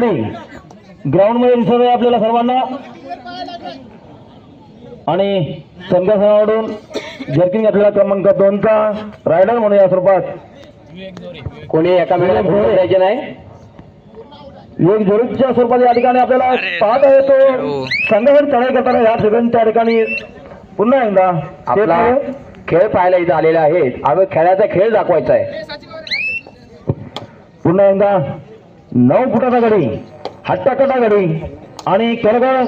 गाडी ग्राउंडमध्ये दिसत आहे आपल्याला सर्वांना. आणि संघासनाकडून जर्किंग घातलेला क्रमांक दोनचा रायडर म्हणून या स्वरूपात कोणी एका वेळेला नाही? एक झुरूच्या स्वरूपात या ठिकाणी आपल्याला पाहत आहे तो संघाकडे चढाई करताना या ठिकाणी त्या ठिकाणी पुन्हा एकदा आपला खेळ पाहायला इथं आलेला आहे. आपण खेळाचा खेळ दाखवायचा आहे. पुन्हा एकदा नऊ फुटाचा गडी हट्टाकटा गडी आणि केळगाव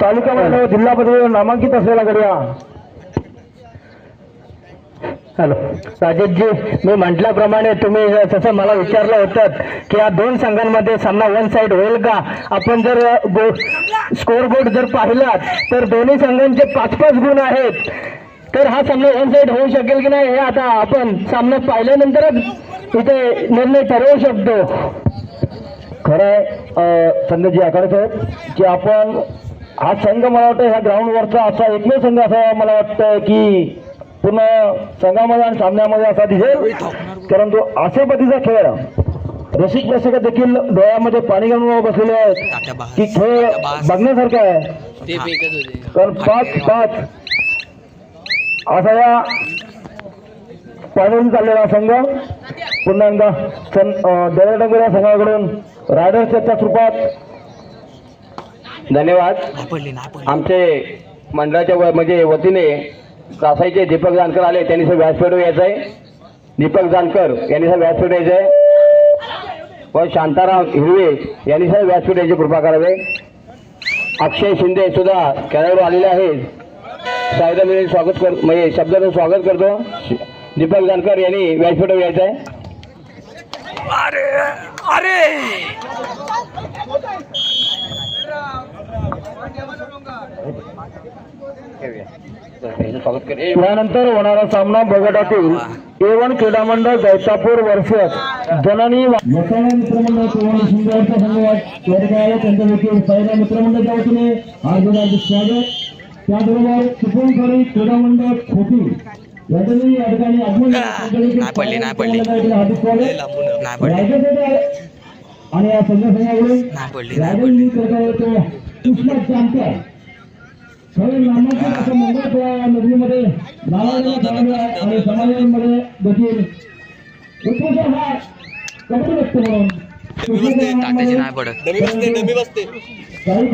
तालुक्यामध्ये जिल्हा पातळीवर नामांकित असलेला गडी हॅलो. राजेशजी मी म्हटल्याप्रमाणे तुम्ही तसं मला विचारलं होतं की या दोन संघांमध्ये सामना वन साइड होईल का? आपण जर स्कोर बोर्ड जर पाहिला तर दोन्ही संघांचे पाच पाच गुण आहेत. तर हा सामना वन साईड होऊ शकेल की नाही हे आता आपण सामना पाहिल्यानंतरच इथे निर्णय ठरवू शकतो. खरं संघजी आखाडे साहेब की आपण हा संघ मला वाटतं ह्या ग्राउंडवरचा असा एकमेव संघ असा मला वाटतं की पूर्ण संघामध्ये आणि सामन्यामध्ये असा दिसेल. परंतु अशा पद्धतीचा खेळ रसिक प्रेक्षक देखील डोळ्यामध्ये पाणी घालून बसलेले आहेत की खेळ बघण्यासारखा आहे. कारण पाच पाच. असा या पाण्यातून चाललेला संघ. पुन्हा एकदा सन या संघाकडून रायडर्सच्या स्वरूपात धन्यवाद. आमचे मंडळाच्या म्हणजे वतीने कासाईचे दीपक जानकर आले त्यांनी सर व्यासपीठ यायचं आहे दीपक जानकर यांनी सर व्यासपीठ यायचं आहे व शांताराम हिरवे यांनी सर व्यासपीठ यायची कृपा करावे. अक्षय शिंदे सुद्धा खेळाडू आलेले आहेत. साहेब मी स्वागत कर म्हणजे शब्दाचं स्वागत करतो. दीपक जानकर यांनी व्यासपीठावर यायचं आहे ए, यानंतर होणारा सामना बगटातील ए वन क्रीडा मंडळ जैतापूर वर्षस जननी मित्रमंडळ त्यांच्या मित्रमंडळाच्या वतीने. हार्दिक हार्दिक स्वागत. त्याचबरोबर चिपळूणकरी क्रीडा मंडळ खोटी नाही पडली, नाही पडली. नाही पडली आणि या संघ संघाकडून नाही नाही येतो कृष्णा चांकर खरे नामांकित असं मुंबईत या नगरीमध्ये नावाजलेला खेळाडू आहे आणि समाजामध्ये देखील उत्कृष्ट हा कबड्डी व्यक्त म्हणून तात्याची नाही पडत काही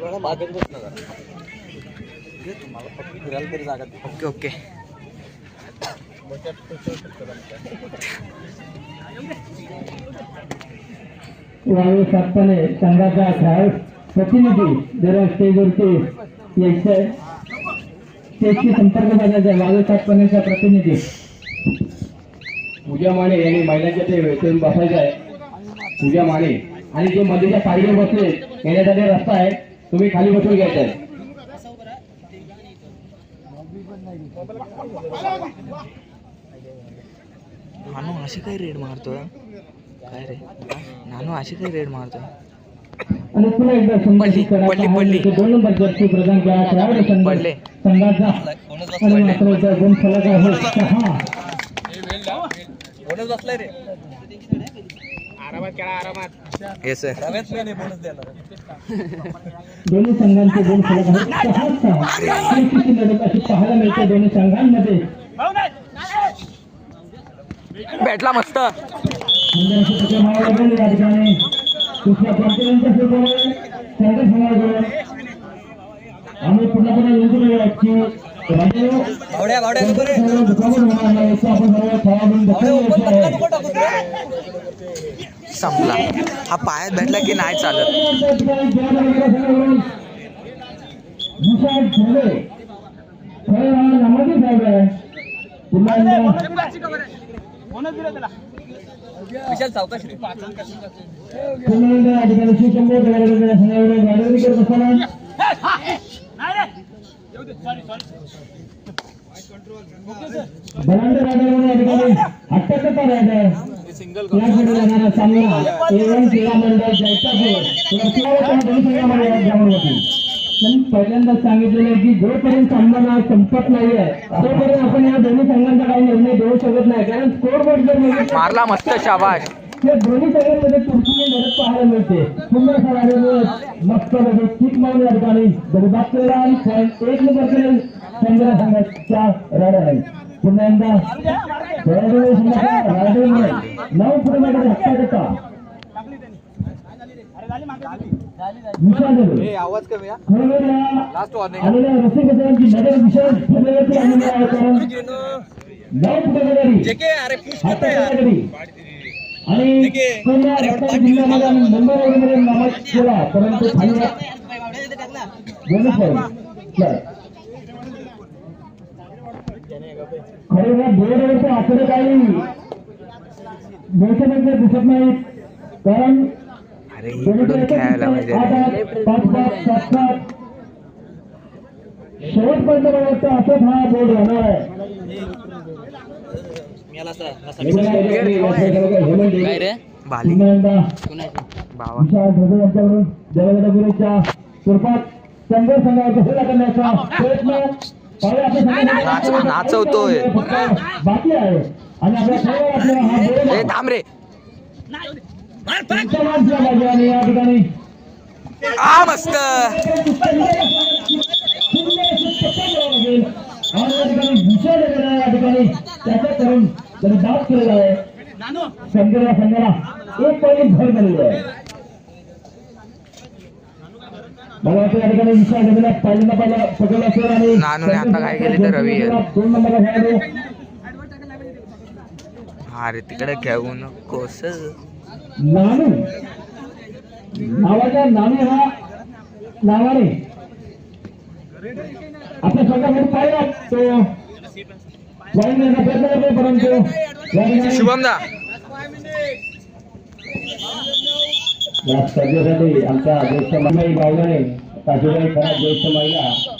पाहुण्या ते बोले ओके ओके. यावेळी साधताना संघाचा खेळ प्रतिनिधी जरा स्टेजवरती यायचं आहे स्टेजशी संपर्क साधायचा वाळू प्रतिनिधी. पूजा माने यांनी महिलांच्या ते वेळेतून बसायचं आहे. पूजा माने. आणि जे मध्येच्या पायरीवर बसले येण्यासाठी रस्ता आहे. तुम्ही खाली बसून घ्यायचा आहे नानू अशी काय रेड मारतो काय रे? नानू अशी काय रेड मारतो आणि पुन्हा एकदा पडली, पडली, पडली. पडले. संघाचा आणि येस दोन्ही संघांचे गुण फलक आहेत. पाहायला मिळते दोन्ही संघांमध्ये. बॅटला मस्त. आम्ही विनंती की आपण सर्व आहे. संपला. हा पायात भेटला की नाही चालत. विशाल सावकाश पुन्हा ठिकाणी शिवशंभर गाडी करत असताना बलांड राजाकडून या ठिकाणी हट्टाकट्टा राजा. या या पहिल्यांदा सांगितलेलं आहे की जोपर्यंत सामना संपत नाहीये तोपर्यंत आपण या दोन्ही संघांचा काही निर्णय देऊ शकत नाही. कारण स्कोर बोर्ड जर मारला मस्त शाबाश. त्या दोन्ही संघांमध्ये तुर्की लढत पाहायला मिळते. सुंदर खेळाडूने मस्त मध्ये किक मारून या ठिकाणी आणि एक नंबर केले संघा संघाच्या राड्या आहे पुन्हा एकदा नऊ फुटामध्ये देता. आवाज कमी आलेल्या रसिकदारांची नजर विशाल ठरलेल्याची आलेली आहे कारण नऊ फुटामध्ये हाताळ्याकडे आणि पुन्हा रत्नागिरी जिल्ह्यामध्ये आणि मुंबई रोडमध्ये नामांकित केला परंतु खाली खरं बोर्डवरचे आकडे काही मोठे दिसत नाहीत. कारण सात शेवटपर्यंत मला वाटतं असंच हा बोर्ड राहणार आहे. देवेंद्रपुरेच्या स्वरूपात संघर्ष संघावर कसे करण्याचा प्रयत्न. नाच- नाचवतोय. हा बोर्ड ए थांब रे. तुमच्या माणसाला पाहिजे आणि या ठिकाणी आ मस्त. विषय या ठिकाणी त्याच्या करून त्याने दाब केलेला आहे संघाला संघाला एक पॉईंट भर झालेलं आहे मला वाटतं या ठिकाणी विषय गेलेला पहिल्यांदा पहिला पकडला असेल आणि नानूने आता काय केले तर रवी आहे. दोन नंबरला खेळाडू अरे तिकडे घेऊ नकोस. नानू. नावाच्या नाणे हा नावाने. आपल्या संघामध्ये पाहिला तो. वाईन येण्याचा प्रयत्न करतो परंतु या ठिकाणी शुभम दा या स्पर्धेसाठी आमच्या ज्येष्ठ महिला बावल्याने काशीबाई खरा ज्येष्ठ महिला